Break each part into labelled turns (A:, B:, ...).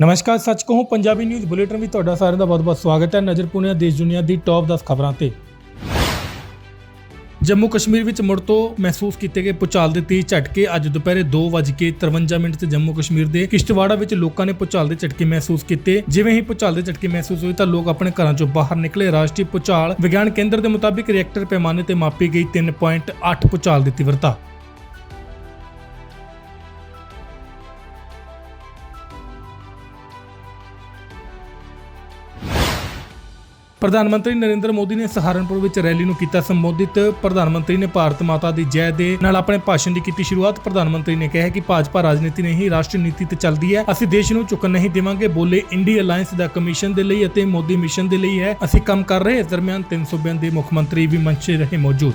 A: ਨਮਸਕਾਰ, ਸੱਚ ਕਹੂੰ, ਪੰਜਾਬੀ ਨਿਊਜ਼ ਬੁਲੇਟਿਨ ਵਿੱਚ ਤੁਹਾਡਾ ਸਾਰਿਆਂ ਦਾ ਬਹੁਤ-ਬਹੁਤ ਸਵਾਗਤ ਹੈ। ਨਜ਼ਰ ਪੁਣੇ ਦੇਸ਼ ਦੁਨੀਆ ਦੀ ਟੌਪ 10 ਖਬਰਾਂ ਤੇ। ਜੰਮੂ ਕਸ਼ਮੀਰ ਵਿੱਚ ਮੁੜ ਤੋਂ ਮਹਿਸੂਸ ਕੀਤੇ ਗਏ ਭੂਚਾਲ ਦੇ ਤੇਜ਼ ਝਟਕੇ ਅੱਜ ਦੁਪਹਿਰੇ 2:53 ਮਿੰਟ ਤੇ ਜੰਮੂ ਕਸ਼ਮੀਰ ਦੇ ਕਿਸ਼ਤਵਾੜਾ ਵਿੱਚ ਲੋਕਾਂ ਨੇ ਭੂਚਾਲ ਦੇ ਝਟਕੇ ਮਹਿਸੂਸ ਕੀਤੇ। ਜਿਵੇਂ ਹੀ ਭੂਚਾਲ ਦੇ ਝਟਕੇ ਮਹਿਸੂਸ ਹੋਏ ਤਾਂ ਲੋਕ ਆਪਣੇ ਘਰਾਂ ਚੋਂ ਬਾਹਰ ਨਿਕਲੇ। ਰਾਸ਼ਟਰੀ ਭੂਚਾਲ ਵਿਗਿਆਨ ਕੇਂਦਰ ਦੇ ਮੁਤਾਬਿਕ ਰਿਐਕਟਰ ਪੈਮਾਨੇ ਤੇ ਮਾਪੀ ਗਈ 3.8 ਭੂਚਾਲ ਦੀ ਤੀਵਰਤਾ। ਪ੍ਰਧਾਨ ਮੰਤਰੀ ਨਰਿੰਦਰ ਮੋਦੀ ਨੇ ਸਹਾਰਨਪੁਰ ਵਿੱਚ ਰੈਲੀ ਨੂੰ ਕੀਤਾ ਸੰਬੋਧਿਤ। ਪ੍ਰਧਾਨ ਮੰਤਰੀ ਨੇ ਭਾਰਤ ਮਾਤਾ ਦੀ ਜੈ ਦੇ ਨਾਲ ਆਪਣੇ ਭਾਸ਼ਣ ਦੀ ਕੀਤੀ ਸ਼ੁਰੂਆਤ। ਪ੍ਰਧਾਨ ਮੰਤਰੀ ਨੇ ਕਿਹਾ ਕਿ ਭਾਜਪਾ ਰਾਜਨੀਤੀ ਨਹੀਂ, ਰਾਸ਼ਟਰੀ ਨੀਤੀ ਤੇ ਚੱਲਦੀ ਹੈ। ਅਸੀਂ ਦੇਸ਼ ਨੂੰ ਚੁੱਕਣ ਨਹੀਂ ਦੇਵਾਂਗੇ। ਬੋਲੇ ਇੰਡੀ ਅਲਾਈਅੰਸ ਦਾ ਕਮਿਸ਼ਨ ਦੇ ਲਈ ਅਤੇ ਮੋਦੀ ਮਿਸ਼ਨ ਦੇ ਲਈ ਹੈ। ਅਸੀਂ ਕੰਮ ਕਰ ਰਹੇ ਇਸ ਦਰਮਿਆਨ ਤਿੰਨ ਸੂਬਿਆਂ ਦੇ ਮੁੱਖ ਮੰਤਰੀ ਵੀ ਮੰਚ 'ਤੇ ਰਹੇ ਮੌਜੂਦ।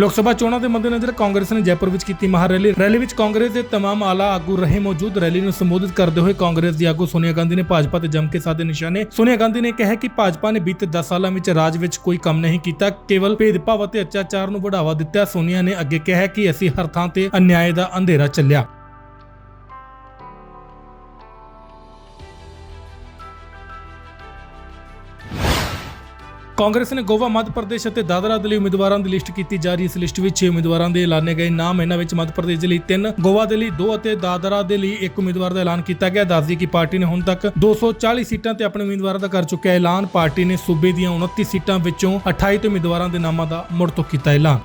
A: ਲੋਕ ਸਭਾ ਚੋਣਾਂ ਦੇ ਮੱਦੇਨਜ਼ਰ ਕਾਂਗਰਸ ਨੇ ਜੈਪੁਰ ਵਿੱਚ ਕੀਤੀ ਮਹਾ ਰੈਲੀ ਰੈਲੀ ਵਿੱਚ ਕਾਂਗਰਸ ਦੇ तमाम ਆਲਾ ਆਗੂ ਰਹੇ ਮੌਜੂਦ ਰੈਲੀ ਨੂੰ ਸੰਬੋਧਿਤ ਕਰਦੇ ਹੋਏ ਕਾਂਗਰਸ ਦੀ ਆਗੂ ਸੋਨੀਆ ਗਾਂਧੀ ਨੇ ਭਾਜਪਾ ਤੇ ਜੰਮ ਕੇ ਸਾਧੇ ਨਿਸ਼ਾਨੇ ਸੋਨੀਆ ਗਾਂਧੀ ਨੇ ਕਿਹਾ ਕਿ ਭਾਜਪਾ ਨੇ ਬੀਤੇ 10 ਸਾਲਾਂ ਵਿੱਚ ਰਾਜ ਵਿੱਚ ਕੋਈ ਕੰਮ ਨਹੀਂ ਕੀਤਾ ਕੇਵਲ ਭੇਦਭਾਵ ਅਤੇ ਅਤਿਆਚਾਰ ਨੂੰ ਵਧਾਵਾ ਦਿੱਤਾ ਸੋਨੀਆ ਨੇ ਅੱਗੇ ਕਿਹਾ ਕਿ ਅਸੀਂ ਹਰ ਥਾਂ ਤੇ ਅਨਿਆਏ ਦਾ ਅੰਧੇਰਾ ਚੱਲਿਆ ਕਾਂਗਰਸ ਨੇ ਗੋਵਾ ਮੱਧ ਪ੍ਰਦੇਸ਼ ਅਤੇ ਦਾਦਰਾ ਦੇ ਲਈ ਉਮੀਦਵਾਰਾਂ ਦੀ ਲਿਸਟ ਕੀਤੀ ਜਾ ਰਹੀ ਇਸ ਲਿਸਟ ਵਿੱਚ 6 ਉਮੀਦਵਾਰਾਂ ਦੇ ਐਲਾਨੇ ਗਏ ਨਾਮ। ਇਹਨਾਂ ਵਿੱਚ ਮੱਧ ਪ੍ਰਦੇਸ਼ ਦੇ ਲਈ 3 ਗੋਵਾ ਦੇ ਲਈ 2 ਅਤੇ ਦਾਦਰਾ ਦੇ ਲਈ 1 ਉਮੀਦਵਾਰ ਦਾ ਐਲਾਨ ਕੀਤਾ ਗਿਆ। ਦੱਸਦੀ ਕਿ ਪਾਰਟੀ ਨੇ ਹੁਣ ਤੱਕ 240 ਸੀਟਾਂ ਤੇ ਆਪਣੇ ਉਮੀਦਵਾਰਾਂ ਦਾ ਕਰ ਚੁੱਕਿਆ ਐਲਾਨ। ਪਾਰਟੀ ਨੇ ਸੂਬੇ ਦੀਆਂ 29 ਸੀਟਾਂ ਵਿੱਚੋਂ 28 ਉਮੀਦਵਾਰਾਂ ਦੇ ਨਾਮਾਂ ਦਾ ਮੁੜ ਤੋਂ ਕੀਤਾ ਐਲਾਨ।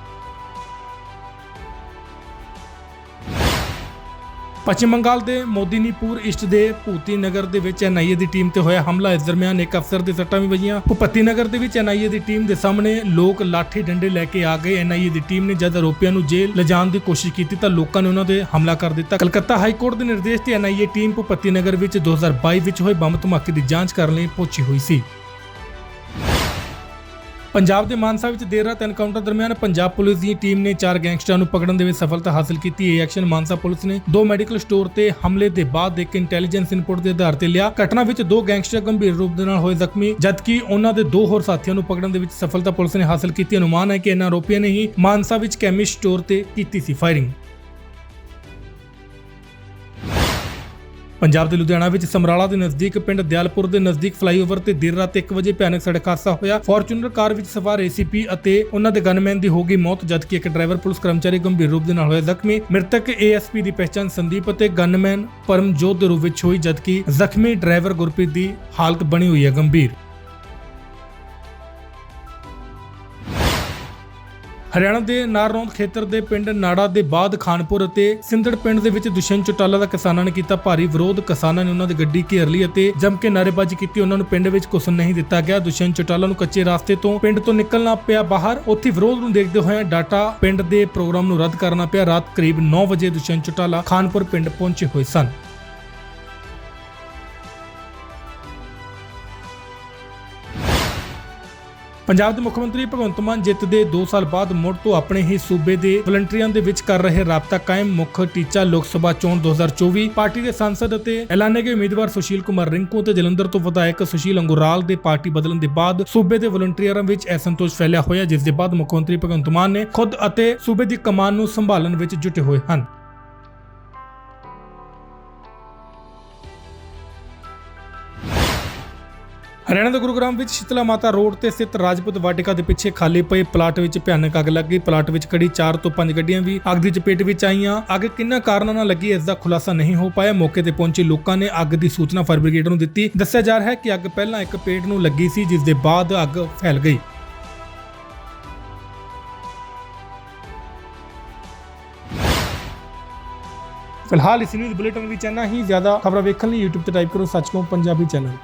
A: ਪੱਛਮ ਬੰਗਾਲ ਦੇ ਮੋਦੀਨੀਪੁਰ ਇਸ਼ਟ ਦੇ ਭੂਤੀ ਨਗਰ ਦੇ ਵਿੱਚ ਐਨਆਈਏ ਦੀ ਟੀਮ ਤੇ ਹੋਇਆ ਹਮਲਾ। ਇਸ ਦਰਮਿਆਨ ਇੱਕ ਅਫਸਰ ਦੇ ਸੱਟਾਂ ਵੀ ਵੱਜੀਆਂ। ਭੁਪੱਤੀ ਨਗਰ ਦੇ ਵਿੱਚ ਐਨਆਈਏ ਦੀ ਟੀਮ ਦੇ ਸਾਹਮਣੇ ਲੋਕ ਲਾਠੀ ਡੰਡੇ ਲੈ ਕੇ ਆ ਗਏ। ਐਨਆਈਏ ਦੀ ਟੀਮ ਨੇ ਜਦ ਆਰੋਪੀਆਂ ਨੂੰ ਜੇਲ੍ਹ ਲਿਜਾਣ ਦੀ ਕੋਸ਼ਿਸ਼ ਕੀਤੀ ਤਾਂ ਲੋਕਾਂ ਨੇ ਉਹਨਾਂ ਦੇ ਹਮਲਾ ਕਰ ਦਿੱਤਾ। ਕਲਕੱਤਾ ਹਾਈ ਕੋਰਟ ਦੇ ਨਿਰਦੇਸ਼ ਤੇ ਐਨਆਈਏ ਟੀਮ ਭੁਪੱਤੀ ਨਗਰ ਵਿੱਚ 2022 ਵਿੱਚ ਹੋਏ ਬੰਬ ਧਮਾਕੇ ਦੀ ਜਾਂਚ ਕਰਨ ਲਈ ਪਹੁੰਚੀ ਹੋਈ ਸੀ। ਪੰਜਾਬ ਦੇ ਮਾਨਸਾ ਵਿੱਚ ਦੇਰ ਰਾਤ ਐਨਕਾਊਂਟਰ ਦਰਮਿਆਨ ਪੰਜਾਬ ਪੁਲਿਸ ਦੀ ਟੀਮ ਨੇ ਚਾਰ ਗੈਂਗਸਟਰਾਂ ਨੂੰ ਪਕੜਨ ਦੇ ਵਿੱਚ ਸਫਲਤਾ ਹਾਸਲ ਕੀਤੀ। ਇਹ ਐਕਸ਼ਨ ਮਾਨਸਾ ਪੁਲਿਸ ਨੇ ਦੋ ਮੈਡੀਕਲ ਸਟੋਰ ਤੇ ਹਮਲੇ ਦੇ ਬਾਅਦ ਇੱਕ ਇੰਟੈਲੀਜੈਂਸ ਇਨਪੁਟ ਦੇ ਆਧਾਰ ਤੇ ਲਿਆ। ਘਟਨਾ ਵਿੱਚ ਦੋ ਗੈਂਗਸਟਰ ਗੰਭੀਰ ਰੂਪ ਦੇ ਨਾਲ ਹੋਏ ਜ਼ਖਮੀ, ਜਦਕਿ ਉਹਨਾਂ ਦੇ ਦੋ ਹੋਰ ਸਾਥੀਆਂ ਨੂੰ ਪਕੜਨ ਦੇ ਵਿੱਚ ਸਫਲਤਾ ਪੁਲਿਸ ਨੇ ਹਾਸਲ ਕੀਤੀ। ਅਨੁਮਾਨ ਹੈ ਕਿ ਇਹਨਾਂ ਆਰੋਪੀਆਂ ਨੇ ਹੀ ਮਾਨਸਾ ਵਿੱਚ ਕੈਮਿਸਟ ਸਟੋਰ ਤੇ ਕੀਤੀ ਸੀ ਫਾਇਰਿੰਗ। ਪੰਜਾਬ ਦੇ ਲੁਧਿਆਣਾ ਵਿੱਚ ਸਮਰਾਲਾ ਦੇ ਨਜ਼ਦੀਕ ਪਿੰਡ ਦਿਆਲਪੁਰ ਦੇ ਨਜ਼ਦੀਕ ਫਲਾਈਓਵਰ ਤੇ ਦੇਰ ਰਾਤ 1 ਵਜੇ ਭਿਆਨਕ ਸੜਕ ਹਾਦਸਾ ਹੋਇਆ। ਫੋਰਚੂਨਰ ਕਾਰ ਵਿੱਚ ਸਵਾਰ ਏਸੀਪੀ ਅਤੇ ਉਹਨਾਂ ਦੇ ਗਨਮੈਨ ਦੀ ਹੋ ਗਈ ਮੌਤ, ਜਦਕਿ ਇੱਕ ਡਰਾਈਵਰ, ਪੁਲਿਸ ਕਰਮਚਾਰੀ ਗੰਭੀਰ ਰੂਪ ਦੇ ਨਾਲ ਹੋਇਆ। ਜ਼ਖਮੀ ਮ੍ਰਿਤਕ ਏਐਸਪੀ ਦੀ ਪਛਾਣ ਸੰਦੀਪ ਅਤੇ ਗਨਮੈਨ ਪਰਮਜੋਤ ਦੇ ਰੂਪ ਵਿੱਚ ਹੋਈ, ਜਦਕਿ ਜ਼ਖਮੀ ਡਰਾਈਵਰ ਗੁਰਪ੍ਰੀਤ ਦੀ ਹਾਲਤ ਬਣੀ ਹੋਈ ਹੈ ਗੰਭੀਰ। ਹਰਿਆਣਾ ਦੇ ਨਾਰਨੌਂਦ ਖੇਤਰ ਦੇ ਪਿੰਡ ਨਾੜਾ ਦੇ ਬਾਅਦ ਖਾਨਪੁਰ ਅਤੇ ਸਿੰਧੜ ਪਿੰਡ ਦੇ ਵਿੱਚ ਦੁਸ਼ਯੰਤ ਚੌਟਾਲਾ ਦਾ ਕਿਸਾਨਾਂ ਨੇ ਕੀਤਾ ਭਾਰੀ ਵਿਰੋਧ। ਕਿਸਾਨਾਂ ਨੇ ਉਹਨਾਂ ਦੀ ਗੱਡੀ ਘੇਰ ਲਈ ਅਤੇ ਜੰਮ ਕੇ ਨਾਅਰੇਬਾਜ਼ੀ ਕੀਤੀ। ਉਹਨਾਂ ਨੂੰ ਪਿੰਡ ਵਿੱਚ ਕੁਸਨ ਨਹੀਂ ਦਿੱਤਾ ਗਿਆ। ਦੁਸ਼ਯੰਤ ਚੌਟਾਲਾ ਨੂੰ ਕੱਚੇ ਰਸਤੇ ਤੋਂ ਪਿੰਡ ਤੋਂ ਨਿਕਲਣਾ ਪਿਆ ਬਾਹਰ। ਉੱਥੇ ਵਿਰੋਧ ਨੂੰ ਦੇਖਦੇ ਹੋਏ ਡਾਟਾ ਪਿੰਡ ਦੇ ਪ੍ਰੋਗਰਾਮ ਨੂੰ ਰੱਦ ਕਰਨਾ ਪਿਆ। ਰਾਤ ਕਰੀਬ 9 ਵਜੇ ਦੁਸ਼ਯੰਤ ਚੌਟਾਲਾ ਖਾਨਪੁਰ ਪਿੰਡ ਪਹੁੰਚੇ ਹੋਏ ਸਨ। ਪੰਜਾਬ ਦੇ ਮੁੱਖ ਮੰਤਰੀ ਭਗਵੰਤ ਮਾਨ ਜਿੱਤ ਦੇ 2 ਸਾਲ ਬਾਅਦ ਮੁੜ ਤੋਂ ਆਪਣੇ ਹੀ ਸੂਬੇ ਦੇ ਵਲੰਟੀਅਰਾਂ ਦੇ ਵਿੱਚ ਕਰ ਰਹੇ ਰਾਬਤਾ ਕਾਇਮ। ਮੁੱਖ ਟੀਚਾ ਲੋਕ ਸਭਾ ਚੋਣ 2024 ਪਾਰਟੀ ਦੇ ਸੰਸਦ ਅਤੇ ਐਲਾਨੇ ਗਏ ਉਮੀਦਵਾਰ ਸੁਸ਼ੀਲ ਕੁਮਾਰ ਰਿੰਕੂ ਤੇ ਜਲੰਧਰ ਤੋਂ ਵਿਧਾਇਕ ਸੁਸ਼ੀਲ ਅੰਗੁਰਾਲ ਦੇ ਪਾਰਟੀ ਬਦਲਣ ਦੇ ਬਾਅਦ ਸੂਬੇ ਦੇ ਵਲੰਟੀਅਰਾਂ ਵਿੱਚ ਅਸੰਤੋਸ਼ ਫੈਲਿਆ ਹੋਇਆ, ਜਿਸ ਦੇ ਬਾਅਦ ਮੁੱਖ ਮੰਤਰੀ ਭਗਵੰਤ ਮਾਨ ਨੇ ਖੁਦ ਅਤੇ ਸੂਬੇ ਦੀ ਕਮਾਨ ਨੂੰ ਸੰਭਾਲਣ ਵਿੱਚ ਜੁਟੇ ਹੋਏ ਹਨ। ਹਰਿਆਣਾ ਦੇ ਗੁਰੂਗ੍ਰਾਮ ਵਿੱਚ ਸ਼ੀਤਲਾ ਮਾਤਾ ਰੋਡ ਤੇ ਸਥਿਤ ਰਾਜਪੂਤ ਵਾਟਿਕਾ ਦੇ ਪਿੱਛੇ ਖਾਲੀ ਪਏ ਪਲਾਟ ਵਿੱਚ ਭਿਆਨਕ ਅੱਗ ਲੱਗ ਗਈ। ਪਲਾਟ ਵਿੱਚ ਖੜੀ 4 ਤੋਂ 5 ਗੱਡੀਆਂ ਵੀ ਅੱਗ ਦੀ ਚਪੇਟ ਵਿੱਚ ਆਈਆਂ। ਅੱਗ ਕਿੰਨਾ ਕਾਰਨਾਂ ਨਾਲ ਲੱਗੀ, ਇਸ ਦਾ ਖੁਲਾਸਾ ਨਹੀਂ ਹੋ ਪਾਇਆ। ਮੌਕੇ ਤੇ ਪਹੁੰਚੇ ਲੋਕਾਂ ਨੇ ਅੱਗ ਦੀ ਸੂਚਨਾ ਫਾਇਰ ਬ੍ਰਿਗੇਡ ਨੂੰ ਦਿੱਤੀ। ਦੱਸਿਆ ਜਾ ਰਿਹਾ ਹੈ ਕਿ ਅੱਗ ਪਹਿਲਾਂ ਇੱਕ ਪੇਟ ਨੂੰ ਲੱਗੀ ਸੀ, ਜਿਸ ਦੇ ਬਾਅਦ ਅੱਗ ਫੈਲ ਗਈ। ਫਿਲਹਾਲ ਇਸ ਨਿਊਜ਼ ਬੁਲੇਟਿਨ ਵਿੱਚ ਇੰਨਾ ਹੀ। ਜ਼ਿਆਦਾ ਖਬਰਾਂ ਵੇਖਣ ਲਈ YouTube ਤੇ ਟਾਈਪ ਕਰੋ ਸੱਚ ਪੰਜਾਬੀ ਚੈਨਲ